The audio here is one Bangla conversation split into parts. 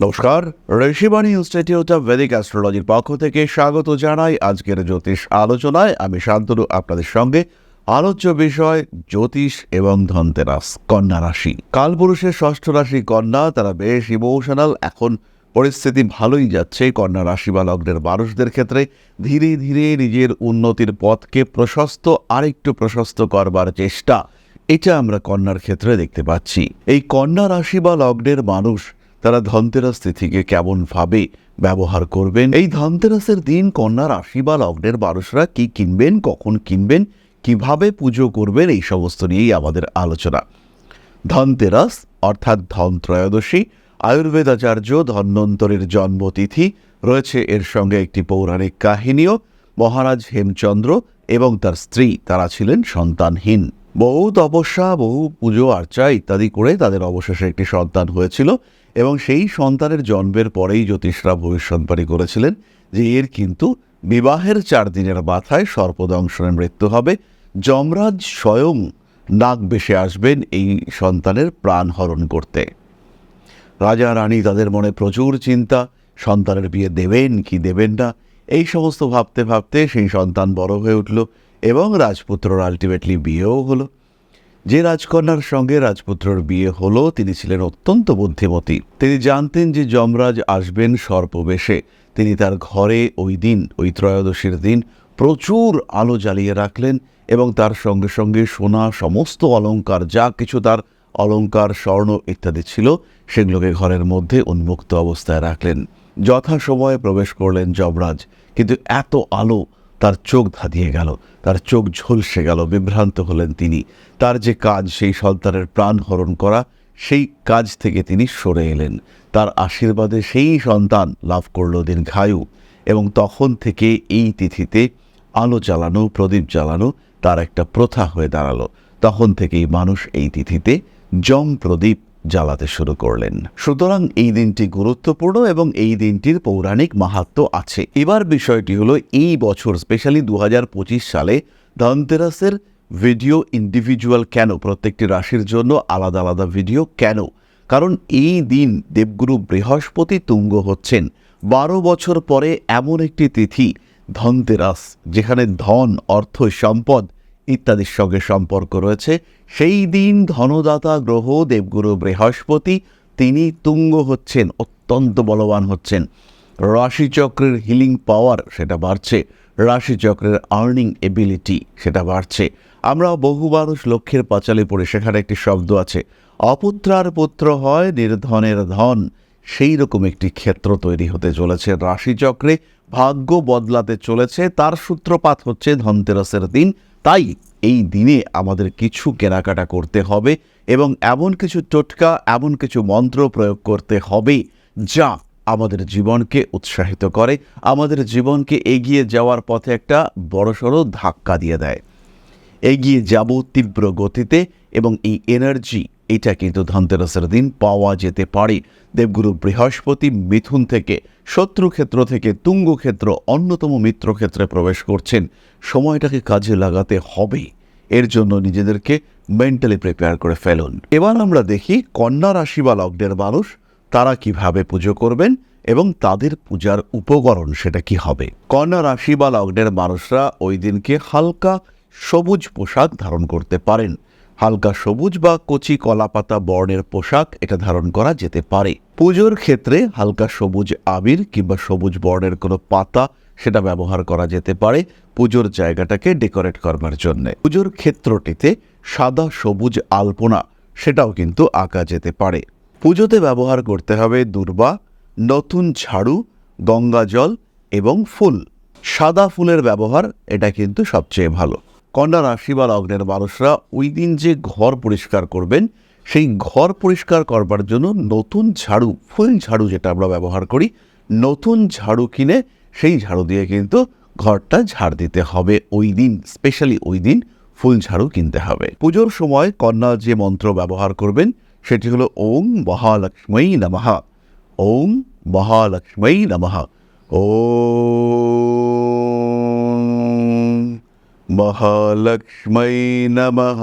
নমস্কার ঋষিবাণী ইনস্টিটিউট অফ ভেদিক অ্যাস্ট্রোলজির পক্ষ থেকে স্বাগত জানাই আজকের জ্যোতিষ আলোচনায়। আমি শান্তনু, আপনাদের সঙ্গে আলোচ্য বিষয় জ্যোতিষ এবং ধনতেরাস, কন্যা রাশি। কালপুরুষের ষষ্ঠ রাশি কন্যা, তারা বেশ ইমোশনাল এখন পরিস্থিতি ভালোই যাচ্ছে কন্যা রাশি বা লগ্নের মানুষদের ক্ষেত্রে। ধীরে ধীরে নিজের উন্নতির পথকে প্রশস্ত, আরেকটু প্রশস্ত করবার চেষ্টা, এটা আমরা কন্যার ক্ষেত্রে দেখতে পাচ্ছি। এই কন্যা রাশি বা লগ্নের মানুষ তারা ধনতেরাস তিথিকে কেমনভাবে ব্যবহার করবেন? এই ধনতেরাসের দিন কন্যা রাশি বা লগ্নের মানুষরা কি কিনবেন, কখন কিনবেন, কীভাবে পুজো করবেন, এই সমস্ত নিয়েই আমাদের আলোচনা। ধনতেরাস অর্থাৎ ধন ত্রয়োদশী আয়ুর্বেদাচার্য ধন্বন্তরীর জন্মতিথি, রয়েছে এর সঙ্গে একটি পৌরাণিক কাহিনীও, মহারাজ হেমচন্দ্র এবং তার স্ত্রী, তারা ছিলেন সন্তানহীন। বহু তপস্যা বহু পুজো, আর্চা ইত্যাদি করে তাদের অবশেষে একটি সন্তান হয়েছিল। এবং সেই সন্তানের জন্মের পরেই জ্যোতিষরা ভবিষ্যৎবাণী করেছিলেন যে এর কিন্তু বিবাহের চার দিনের মাথায় সর্পদংশনে মৃত্যু হবে। যমরাজ স্বয়ং নাক বেশে আসবেন এই সন্তানের প্রাণ হরণ করতে। রাজা রানী তাদের মনে প্রচুর চিন্তা, সন্তানের বিয়ে দেবেন কি দেবেন না, এই সমস্ত ভাবতে ভাবতে সেই সন্তান বড় হয়ে উঠল এবং রাজপুত্রর আলটিমেটলি বিয়েও হলো। যে রাজকন্যার সঙ্গে রাজপুত্রর বিয়ে হলো, তিনি ছিলেন অত্যন্ত বুদ্ধিমতী। তিনি জানতেন যে যমরাজ আসবেন সর্পবেশে। তিনি তার ঘরে ওই দিন, ওই ত্রয়োদশীর দিন, প্রচুর আলো জ্বালিয়ে রাখলেন এবং তার সঙ্গে সঙ্গে সোনা, সমস্ত অলংকার, যা কিছু তার অলঙ্কার স্বর্ণ ইত্যাদি ছিল, সেগুলোকে ঘরের মধ্যে উন্মুক্ত অবস্থায় রাখলেন। যথাসময়ে প্রবেশ করলেন যমরাজ। কিন্তু এত আলো তার চোখ ধাঁধিয়ে গেল, তার চোখ ঝলসে গেল, বিভ্রান্ত হলেন তিনি। তার যে কাজ, সেই সন্তানের প্রাণ হরণ করা, সেই কাজ থেকে তিনি সরে এলেন। তার আশীর্বাদে সেই সন্তান লাভ করল দীর্ঘায়ু, এবং তখন থেকে এই তিথিতে আলো জ্বালানো, প্রদীপ জ্বালানো তার একটা প্রথা হয়ে দাঁড়াল। তখন থেকেই মানুষ এই তিথিতে জম প্রদীপ জ্বালাতে শুরু করলেন। সুতরাং এই দিনটি গুরুত্বপূর্ণ এবং এই দিনটির পৌরাণিক মাহাত্ম আছে। এবার বিষয়টি হলো, এই বছর স্পেশালি দু হাজার পঁচিশ সালে ধনতেরাসের ভিডিও ইন্ডিভিজুয়াল কেন, প্রত্যেকটি রাশির জন্য আলাদা আলাদা ভিডিও কেন? কারণ এই দিন দেবগুরু বৃহস্পতি তুঙ্গ হচ্ছেন। বারো বছর পরে এমন একটি তিথি, ধনতেরাস, যেখানে ধন, অর্থ, সম্পদ ইত্যাদির সঙ্গে সম্পর্ক রয়েছে। সেই দিন ধনদাতা গ্রহ দেবগুরু বৃহস্পতি, তিনি তুঙ্গ হচ্ছেন, অত্যন্ত বলবান হচ্ছেন। রাশিচক্রের হিলিং পাওয়ার সেটা বাড়ছে। রাশিচক্রের আর্নিং এবিলিটি সেটা বাড়ছে। আমরা বহু মানুষ লক্ষ্যের পাঁচালি পড়ে, সেখানে একটি শব্দ আছে। অপুত্রার পুত্র হয় নির্ধনের ধন। সেই রকম একটি ক্ষেত্র তৈরি হতে চলেছে। রাশিচক্রে ভাগ্য বদলাতে চলেছে। তার সূত্রপাত হচ্ছে ধনতেরাসের দিন। তাই এই দিনে আমাদের কিছু কেনাকাটা করতে হবে এবং এমন কিছু টোটকা, এমন কিছু মন্ত্র প্রয়োগ করতে হবে যা আমাদের জীবনকে উৎসাহিত করে, আমাদের জীবনকে এগিয়ে যাওয়ার পথে একটা বড়সড় ধাক্কা দিয়ে দেয়। এগিয়ে যাব তীব্র গতিতে এবং এই এনার্জি এটা কিন্তু ধনতেরাসের দিন পাওয়া যেতে পারে। দেবগুরু বৃহস্পতি মিথুন থেকে শত্রুক্ষেত্র থেকে তুঙ্গক্ষেত্র অন্যতম মিত্রক্ষেত্রে প্রবেশ করছেন। সময়টাকে কাজে লাগাতে হবে এর জন্য নিজেদেরকে মেন্টালি প্রিপেয়ার করে ফেলুন। এবার আমরা দেখি কন্যা রাশি বা লগ্নের মানুষ তারা কীভাবে পুজো করবেন এবং তাদের পূজার উপকরণ সেটা কি হবে। কন্যা রাশি বা লগ্নের মানুষরা ওই দিনকে হালকা সবুজ পোশাক ধারণ করতে পারেন। হালকা সবুজ বা কচি কলাপাতা বর্ণের পোশাক এটা ধারণ করা যেতে পারে। পুজোর ক্ষেত্রে হালকা সবুজ আবির কিংবা সবুজ বর্ণের কোনো পাতা সেটা ব্যবহার করা যেতে পারে পুজোর জায়গাটাকে ডেকোরেট করবার জন্য। পুজোর ক্ষেত্রটিতে সাদা সবুজ আলপনা সেটাও কিন্তু আঁকা যেতে পারে। পুজোতে ব্যবহার করতে হবে দুর্বা, নতুন ঝাড়ু, গঙ্গা জল এবং ফুল। সাদা ফুলের ব্যবহার এটা কিন্তু সবচেয়ে ভালো। কন্যা রাশি বা লগ্নের মানুষরা ওই দিন যে ঘর পরিষ্কার করবেন, সেই ঘর পরিষ্কার করবার জন্য নতুন ঝাড়ু, ফুল ঝাড়ু যেটা আমরা ব্যবহার করি, নতুন ঝাড়ু কিনে সেই ঝাড়ু দিয়ে কিন্তু ঘরটা ঝাড় দিতে হবে। ওই দিন স্পেশালি ওই দিন ফুল ঝাড়ু কিনতে হবে। পুজোর সময় কন্যা যে মন্ত্র ব্যবহার করবেন, সেটি হলো ওম মহালক্ষ্মী নমঃ। ওম মহালক্ষ্মী নমঃ। ওম মহালক্ষ্মী নমঃ।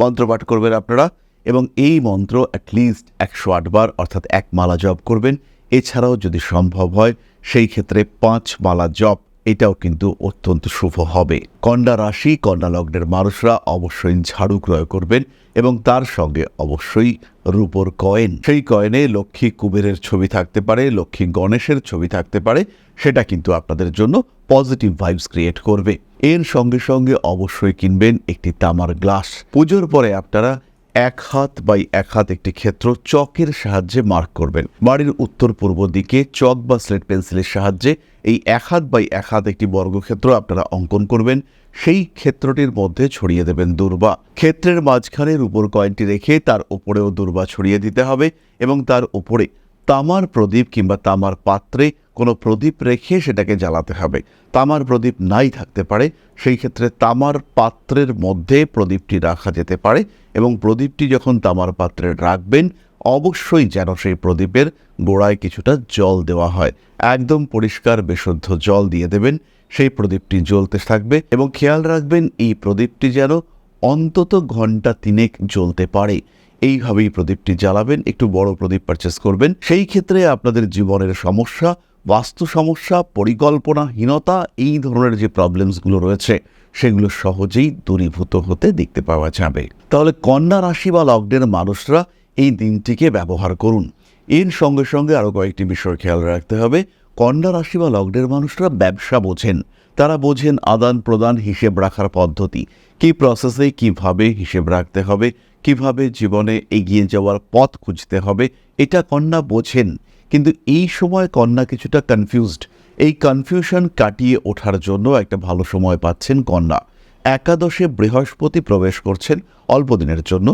মন্ত্র পাঠ করবেন আপনারা এবং এই মন্ত্র অ্যাটলিস্ট একশো আটবার অর্থাৎ এক মালা জপ করবেন। এছাড়াও যদি সম্ভব হয়, সেই ক্ষেত্রে পাঁচ মালা জপ, এটাও কিন্তু অত্যন্ত শুভ হবে। কন্যা রাশি, কন্যা লগ্নের মানুষরা অবশ্যই ঝাড়ু ক্রয় করবেন এবং তার সঙ্গে অবশ্যই রূপোর কয়েন। সেই কয়েনে লক্ষ্মী কুবেরের ছবি থাকতে পারে, লক্ষ্মী গণেশের ছবি থাকতে পারে, সেটা কিন্তু আপনাদের জন্য পজিটিভ ভাইবস ক্রিয়েট করবে। এর সঙ্গে সঙ্গে অবশ্যই কিনবেন একটি তামার গ্লাস। পুজোর পরে আপনারা এক হাত বাই এক হাত একটি ক্ষেত্র চকের সাহায্যে মার্ক করবেন। বাড়ির উত্তর পূর্ব দিকে চক বা স্লেট পেন্সিলের সাহায্যে এই এক হাত বাই এক হাত একটি বর্গক্ষেত্র আপনারা অঙ্কন করবেন। সেই ক্ষেত্রটির মধ্যে ছড়িয়ে দেবেন দুর্বা। ক্ষেত্রের মাঝখানে উপর কয়েনটি রেখে তার উপরেও দুর্বা ছড়িয়ে দিতে হবে এবং তার উপরে তামার প্রদীপ কিংবা তামার পাত্রে কোনো প্রদীপ রেখে সেটাকে জ্বালাতে হবে। তামার প্রদীপ নাই থাকতে পারে, সেই ক্ষেত্রে তামার পাত্রের মধ্যে প্রদীপটি রাখা যেতে পারে এবং প্রদীপটি যখন তামার পাত্রে রাখবেন, অবশ্যই যেন সেই প্রদীপের গোড়ায় কিছুটা জল দেওয়া হয়। একদম পরিষ্কার বিশুদ্ধ জল দিয়ে দেবেন, সেই প্রদীপটি জ্বলতে থাকবে এবং খেয়াল রাখবেন এই প্রদীপটি যেন অন্তত ঘণ্টা তিনেক জ্বলতে পারে। এইভাবেই প্রদীপটি জ্বালাবেন, একটু বড় প্রদীপ পারচেস করবেন। সেই ক্ষেত্রে আপনাদের জীবনের সমস্যা, বাস্তু সমস্যা, পরিকল্পনাহীনতা, এই ধরনের যে প্রবলেমসগুলো রয়েছে, সেগুলো সহজেই দূরীভূত হতে দেখতে পাওয়া যাবে। তাহলে কন্যা রাশি বা লগ্নের মানুষরা এই দিনটিকে ব্যবহার করুন। এর সঙ্গে সঙ্গে আরও কয়েকটি বিষয় খেয়াল রাখতে হবে। কন্যা রাশি বা লগ্নের মানুষরা ব্যবসা বোঝেন। তারা বোঝেন আদান প্রদান হিসেব রাখার পদ্ধতি। কী প্রসেসে কীভাবে হিসেব রাখতে হবে কীভাবে জীবনে এগিয়ে যাওয়ার পথ খুঁজতে হবে, এটা কন্যা বোঝেন। কিন্তু এই সময় কন্যা কিছুটা কনফিউজড এই কনফিউশন কাটিয়ে ওঠার জন্য একটা ভালো সময় পাচ্ছেন কন্যা। একাদশে বৃহস্পতি প্রবেশ করছেন অল্প দিনের জন্য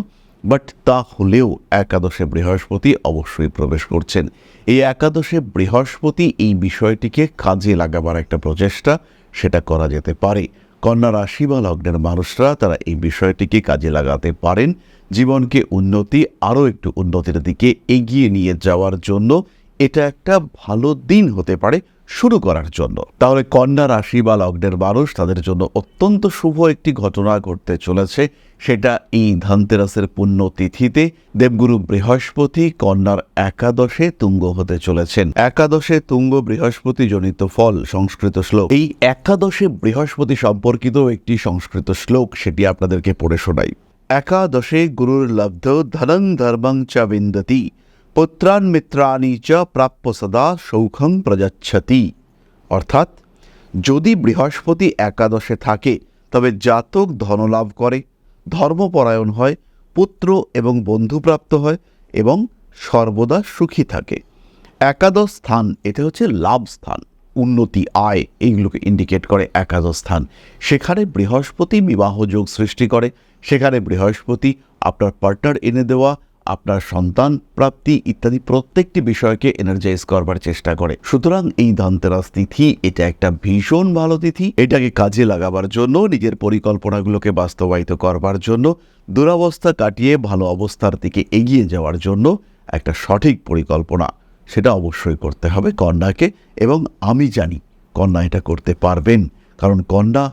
বাট তা হলেও একাদশে বৃহস্পতি অবশ্যই প্রবেশ করছেন। এই একাদশে বৃহস্পতি এই বিষয়টিকে কাজে লাগাবার একটা প্রচেষ্টা, সেটা করা যেতে পারে। কন্যা রাশি বা লগ্নের মানুষরা তারা এই বিষয়টিকে কাজে লাগাতে পারেন। জীবনকে উন্নতি, আরও একটু উন্নতির দিকে এগিয়ে নিয়ে যাওয়ার জন্য এটা একটা ভালো দিন হতে পারে। শুরু করার জন্য। তাহলে কন্যা রাশি বা লগ্নের মানুষ তাদের জন্য অত্যন্ত শুভ একটি ঘটনা ঘটতে চলেছে। সেটা এই ধনতেরাসের পুণ্য তিথিতে দেবগুরু বৃহস্পতি কন্যার একাদশে তুঙ্গ হতে চলেছেন। একাদশে তুঙ্গ বৃহস্পতি জনিত ফল সংস্কৃত শ্লোক। এই একাদশে বৃহস্পতি সম্পর্কিত একটি সংস্কৃত শ্লোক, সেটি আপনাদেরকে পড়ে শোনাই। একাদশে গুরুর লব্ধ ধনং ধর্মং চ বিন্দতি। পুত্রান মিত্রাণি চ প্রাপ্য সদা সৌখং প্রযাচ্ছতি অর্থাৎ যদি বৃহস্পতি একাদশে থাকে, তবে জাতক ধনলাভ করে, ধর্মপরায়ণ হয়, পুত্র এবং বন্ধুপ্রাপ্ত হয় এবং সর্বদা সুখী থাকে। একাদশ স্থান, এটা হচ্ছে লাভ স্থান, উন্নতি, আয় এইগুলোকে ইন্ডিকেট করে একাদশ স্থান। সেখানে বৃহস্পতি বিবাহ যোগ সৃষ্টি করে, সেখানে বৃহস্পতি আপনার পার্টনার এনে দেওয়া আপনার সন্তান, প্রাপ্তি ইত্যাদি প্রত্যেকটি বিষয়কে এনার্জাইজ করবার চেষ্টা করে। সুতরাং এই ধনতেরাস তিথি, এটা একটা ভীষণ ভালো তিথি। এটাকে কাজে লাগাবার জন্য, নিজের পরিকল্পনাগুলোকে বাস্তবায়িত করবার জন্য, দুরবস্থা কাটিয়ে ভালো অবস্থার দিকে এগিয়ে যাওয়ার জন্য একটা সঠিক পরিকল্পনা। সেটা অবশ্যই করতে হবে কন্যাকে এবং আমি জানি কন্যা এটা করতে পারবেন। কারণ কন্যা